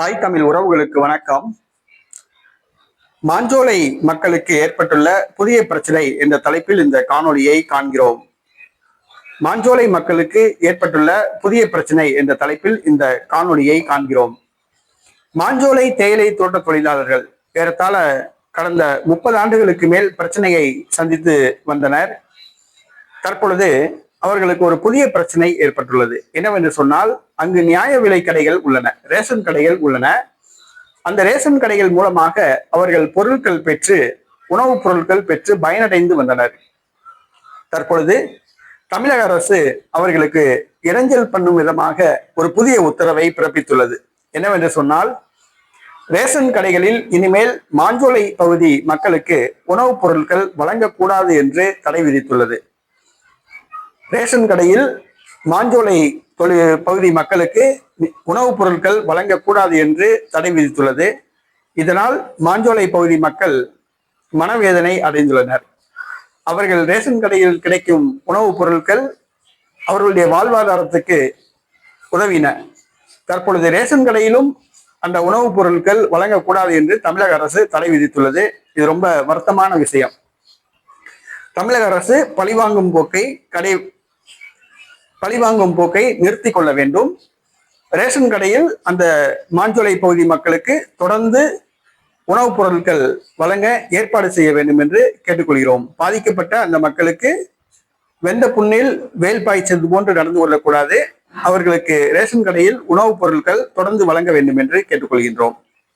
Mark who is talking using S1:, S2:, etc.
S1: தாய் தமிழ் உறவுகளுக்கு வணக்கம். மாஞ்சோலை மக்களுக்கு ஏற்பட்டுள்ள புதிய பிரச்சனை என்ற தலைப்பில் இந்த காணொலியை காண்கிறோம். மாஞ்சோலை மக்களுக்கு ஏற்பட்டுள்ள புதிய பிரச்சனை என்ற தலைப்பில் இந்த காணொலியை காண்கிறோம். மாஞ்சோலை தேயிலை தோட்ட தொழிலாளர்கள் ஏறத்தாழ கடந்த முப்பது ஆண்டுகளுக்கு மேல் பிரச்சனையை சந்தித்து வந்தனர். தற்பொழுது அவர்களுக்கு ஒரு புதிய பிரச்சனை ஏற்பட்டுள்ளது. என்னவென்று சொன்னால் அங்கு நியாய விலை கடைகள் உள்ளன ரேஷன் கடைகள் உள்ளன. அந்த ரேஷன் கடைகள் மூலமாக அவர்கள் பொருட்கள் பெற்று உணவுப் பொருட்கள் பெற்று பயனடைந்து வந்தனர். தற்பொழுது தமிழக அரசு அவர்களுக்கு இடைஞ்சல் பண்ணும் விதமாக ஒரு புதிய உத்தரவை பிறப்பித்துள்ளது. என்னவென்று சொன்னால் ரேஷன் கடைகளில் இனிமேல் மாஞ்சோலை பகுதி மக்களுக்கு உணவுப் பொருட்கள் வழங்கக்கூடாது என்று தடை விதித்துள்ளது. ரேஷன் கடையில் மாஞ்சோலை பகுதி மக்களுக்கு உணவுப் பொருட்கள் வழங்கக்கூடாது என்று தடை விதித்துள்ளது. இதனால் மாஞ்சோலை பகுதி மக்கள் மனவேதனை அடைந்துள்ளனர். அவர்கள் ரேஷன் கடையில் கிடைக்கும் உணவுப் பொருட்கள் அவர்களுடைய வாழ்வாதாரத்துக்கு உதவின. தற்பொழுது ரேஷன் கடையிலும் அந்த உணவுப் பொருட்கள் வழங்கக்கூடாது என்று தமிழக அரசு தடை விதித்துள்ளது. இது ரொம்ப வருத்தமான விஷயம். தமிழக அரசு பழிவாங்கும் போக்கை கடை பழிவாங்கும் போக்கை நிறுத்தி கொள்ள வேண்டும். ரேஷன் கடையில் அந்த மாஞ்சோலை பகுதி மக்களுக்கு தொடர்ந்து உணவுப் பொருட்கள் வழங்க ஏற்பாடு செய்ய வேண்டும் என்று கேட்டுக்கொள்கிறோம். பாதிக்கப்பட்ட அந்த மக்களுக்கு வெந்த புண்ணில் வேல் பாய்ச்சது போன்று நடந்து கொள்ளக்கூடாது. அவர்களுக்கு ரேஷன் கடையில் உணவுப் பொருட்கள் தொடர்ந்து வழங்க வேண்டும் என்று கேட்டுக்கொள்கின்றோம்.